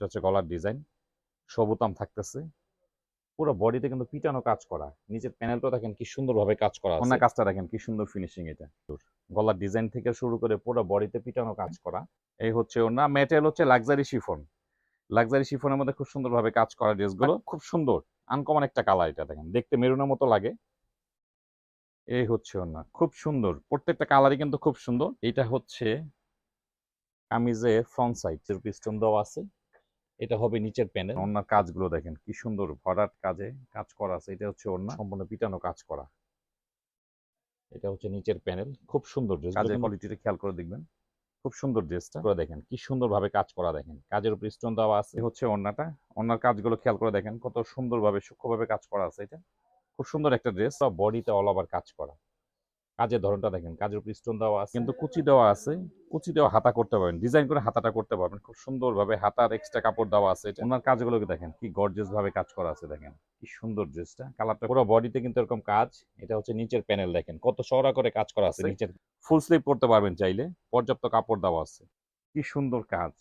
এটা হচ্ছে গলার ডিজাইন সবুতাম থাকতেছে। পুরো বডিতে কিন্তু পিটানো কাজ করা। নিচের প্যানেলটা দেখেন কি সুন্দরভাবে কাজ করা অন্য কাজটা দেখেন কি সুন্দর ফিনিশিং এটা। গলার ডিজাইন থেকে শুরু করে পুরো বডিতে পিটানো কাজ করা। এই হচ্ছে ওনা মেটেরিয়াল হচ্ছে লাক্সারি শিফন লাক্সারি শিফনের মধ্যে খুব সুন্দরভাবে কাজ করা ড্রেসগুলো খুব সুন্দর। আনকমন একটা কালার এটা দেখেন। দেখতে মেরুনের মতো লাগে। এই হচ্ছে ওনা খুব সুন্দর। প্রত্যেকটা কালারই কিন্তু খুব সুন্দর। এটা হচ্ছে কামিজে ফ্রন্ট সাইড পিস্টন দেওয়া আছে। এটা হবে নিচের প্যানেল। ওনার কাজগুলো দেখেন কি সুন্দর ভরাট কাজে কাজ করা আছে এটা হচ্ছে ওনা সম্পূর্ণ পিটানো কাজ করা। এটা হচ্ছে নিচের প্যানেল খুব সুন্দর ড্রেস কাজের কোয়ালিটিটা খেয়াল করে দেখবেন খুব সুন্দর ড্রেসটা করে দেখেন কি সুন্দরভাবে কাজ করা দেখেন। কাজের উপর স্টোন দেওয়া আছে। হচ্ছে ওড়নাটা। ওনার কাজগুলো খেয়াল করে দেখেন কত সুন্দরভাবে সূক্ষ্মভাবে কাজ করা আছে এটা। খুব সুন্দর একটা ড্রেস বডিতে অল ওভার কাজ করা। কাজের ধরনটা দেখেন কাজের উপর স্টোন দেওয়া আছে। কিন্তু কুচি দেওয়া আছে কুচি দেওয়া হাতা করতে পারবেন ডিজাইন করে হাতাটা করতে পারবেন খুব সুন্দরভাবে হাতার এক্সট্রা কাপড় দেওয়া আছে। ওনার কাজগুলোকে দেখেন কি গর্জিয়াস ভাবে কাজ করা আছে দেখেন কি সুন্দর ড্রেসটা কালারটা পুরো বডিতে কিন্তু এরকম কাজ এটা হচ্ছে নিচের প্যানেল দেখেন কত চওড়া করে কাজ করা আছে নিচের। ফুল স্লিভ করতে পারবেন চাইলে পর্যাপ্ত কাপড় দেওয়া আছে কি সুন্দর কাজ।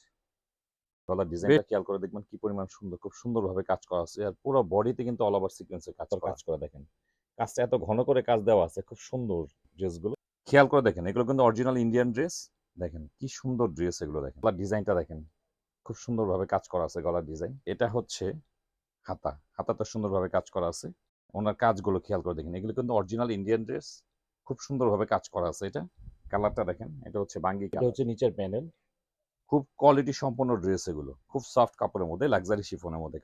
গলার ডিজাইনটা খেয়াল করে দেখবেন কি পরিমাণ সুন্দর খুব সুন্দরভাবে কাজ করা আছে আর পুরো বডিতে কিন্তু অল ওভার সিকোয়েন্সের কাজ কাজ করা দেখেন। কাজটা এত ঘন করে কাজ দেওয়া আছে খুব সুন্দর। ড্রেসগুলো খেয়াল করে দেখেন এগুলো কিন্তু অরিজিনাল ইন্ডিয়ান ড্রেস দেখেন কি সুন্দর ড্রেস এগুলো দেখেন। গলার ডিজাইনটা দেখেন খুব সুন্দরভাবে কাজ করা আছে গলার ডিজাইন এটা হচ্ছে হাতা হাতাটা সুন্দরভাবে কাজ করা আছে। ওনার কাজগুলো খেয়াল করে দেখেন এগুলো কিন্তু অরিজিনাল ইন্ডিয়ান ড্রেস খুব সুন্দরভাবে কাজ করা আছে এটা। কালারটা দেখেন এটা হচ্ছে বাঙ্গি এটা হচ্ছে নিচের প্যানেল খুব কোয়ালিটি সম্পন্ন ড্রেস এগুলো। খুব সফট কাপড়ের মধ্যে লাক্সারি শিফনের মধ্যে।